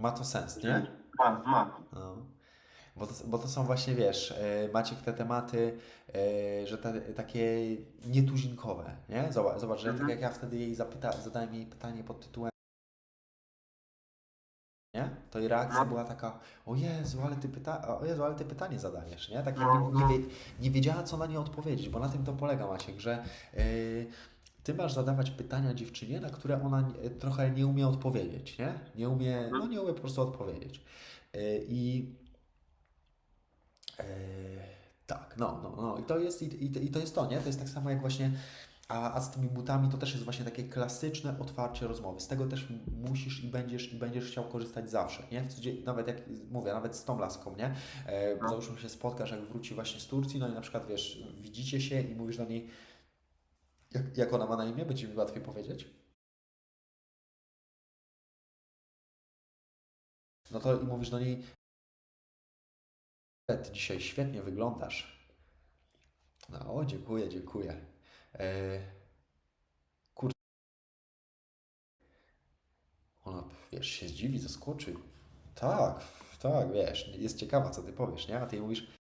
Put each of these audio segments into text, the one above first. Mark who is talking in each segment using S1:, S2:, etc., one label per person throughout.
S1: Ma to sens, nie?
S2: Ma, ma.
S1: No. Bo to, bo to są właśnie, wiesz, e, Maciek, te tematy, e, że te, takie nietuzinkowe, nie? Zobacz, zobacz że tak
S2: Mhm.
S1: jak ja wtedy jej zapyta, zadałem jej pytanie pod tytułem nie? To jej reakcja
S2: No.
S1: była taka, o Jezu, ale ty, pyta o Jezu, ale ty pytanie zadajesz, nie? Tak
S2: No,
S1: jakby nie,
S2: no.
S1: wie, nie wiedziała, co na nie odpowiedzieć, bo na tym to polega, Maciek, że yy, ty masz zadawać pytania dziewczynie, na które ona trochę nie umie odpowiedzieć, nie? Nie umie, no nie umie po prostu odpowiedzieć. Yy, I yy, tak, no, no, no. I to jest, i, i, i to jest to, nie? To jest tak samo jak właśnie a, a z tymi butami to też jest właśnie takie klasyczne otwarcie rozmowy. Z tego też musisz i będziesz i będziesz chciał korzystać zawsze, nie? Nawet jak mówię, nawet z tą laską, nie? E,
S2: No.
S1: Załóżmy się spotkasz, jak wróci właśnie z Turcji, no i na przykład wiesz, widzicie się i mówisz do niej, jak, jak ona ma na imię, będzie mi łatwiej powiedzieć. No to i mówisz do niej, ty dzisiaj świetnie wyglądasz. No, o, dziękuję, dziękuję. E, kur... Ona, wiesz, się zdziwi, zaskoczy. Tak, tak, wiesz, jest ciekawa, co ty powiesz, nie? A ty mówisz,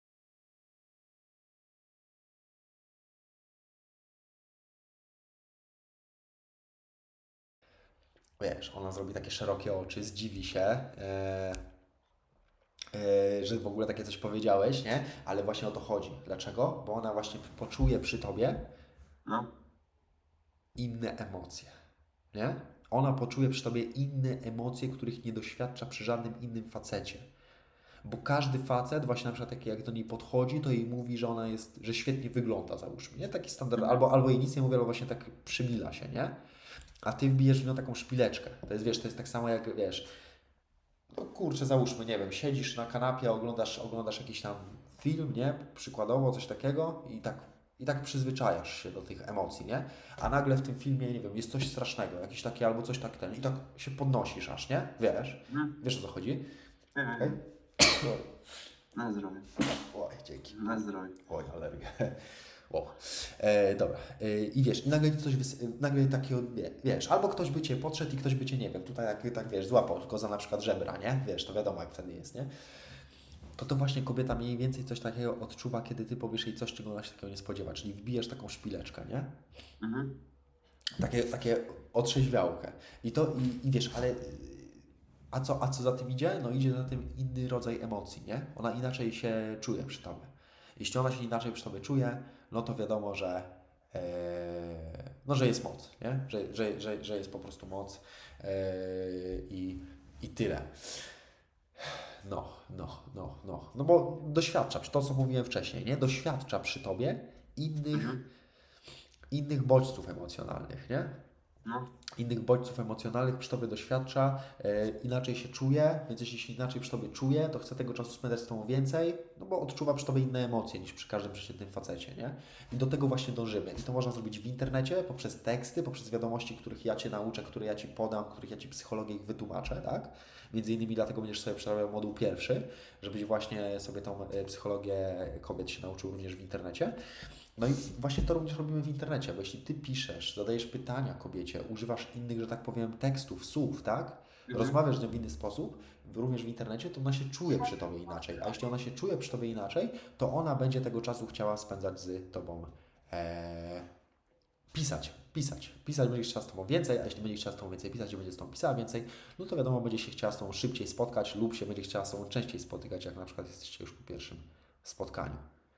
S1: wiesz, ona zrobi takie szerokie oczy, zdziwi się, e, e, że w ogóle takie coś powiedziałeś, nie? Ale właśnie o to chodzi. Dlaczego? Bo ona właśnie poczuje przy tobie,
S2: No.
S1: inne emocje, nie? Ona poczuje przy tobie inne emocje, których nie doświadcza przy żadnym innym facecie. Bo każdy facet, właśnie na przykład taki jak do niej podchodzi, to jej mówi, że ona jest, że świetnie wygląda, załóżmy, nie? Taki standard, albo, albo jej nic nie mówi, albo właśnie tak przymila się, nie? A ty wbijesz w nią taką szpileczkę. To jest, wiesz, to jest tak samo jak, wiesz, no kurczę, załóżmy, nie wiem, siedzisz na kanapie, oglądasz, oglądasz jakiś tam film, nie? Przykładowo coś takiego i tak, i tak przyzwyczajasz się do tych emocji, nie? A nagle w tym filmie, nie wiem, jest coś strasznego, jakiś taki albo coś takiego i tak się podnosisz aż, nie? Wiesz?
S2: Mhm.
S1: Wiesz o co chodzi? Okej?
S2: wiem. Na zdrowie.
S1: Oj, dzięki.
S2: Na zdrowie.
S1: Oj, alergia. Wow. E, dobra. E, I wiesz, i nagle coś, wys- nagle takiego, wie- wiesz, albo ktoś by Cię podszedł i ktoś by Cię, nie wiem, tutaj jak, tak wiesz, złapał tylko za na przykład żebra, nie? Wiesz, to wiadomo jak wtedy jest, nie? To to właśnie kobieta mniej więcej coś takiego odczuwa, kiedy Ty powiesz jej coś, czego ona się takiego nie spodziewa, czyli wbijesz taką szpileczkę, nie?
S2: Mhm.
S1: Takie, takie otrzeźwiałkę. I to, i, i wiesz, ale a co, a co za tym idzie? No idzie za tym inny rodzaj emocji, nie? Ona inaczej się czuje przy Tobie. Jeśli ona się inaczej przy Tobie czuje, no to wiadomo, że e, no, że jest moc, nie? Że, że, że, że jest po prostu moc e, i, i tyle. No, no, no, no. No bo doświadcza, to co mówiłem wcześniej, nie? Doświadcza przy Tobie innych,
S2: Mhm.
S1: innych bodźców emocjonalnych, nie?
S2: No.
S1: Innych bodźców emocjonalnych przy Tobie doświadcza, e, inaczej się czuje, więc jeśli się inaczej przy Tobie czuje, to chce tego czasu spędzać z Tobą więcej, no bo odczuwa przy Tobie inne emocje niż przy każdym przeciętnym facecie, nie? I do tego właśnie dążymy. I to można zrobić w internecie, poprzez teksty, poprzez wiadomości, których ja Cię nauczę, które ja Ci podam, których ja Ci psychologię ich wytłumaczę, tak? Między innymi dlatego będziesz sobie przerabiał moduł pierwszy, żebyś właśnie sobie tą e, psychologię kobiet się nauczył również w internecie. No i właśnie to również robimy w internecie, bo jeśli Ty piszesz, zadajesz pytania kobiecie, używasz innych, że tak powiem, tekstów, słów, tak?
S2: Mhm.
S1: Rozmawiasz z nią w inny sposób, również w internecie, to ona się czuje przy Tobie inaczej. A jeśli ona się czuje przy Tobie inaczej, to ona będzie tego czasu chciała spędzać z Tobą. E, pisać, pisać. Pisać będzie chciała z Tobą więcej, a jeśli będzie chciała z Tobą więcej pisać i będzie z Tobą pisała więcej, no to wiadomo, będzie się chciała z Tobą szybciej spotkać lub się będzie chciała z Tobą częściej spotykać, jak na przykład jesteście już po pierwszym spotkaniu.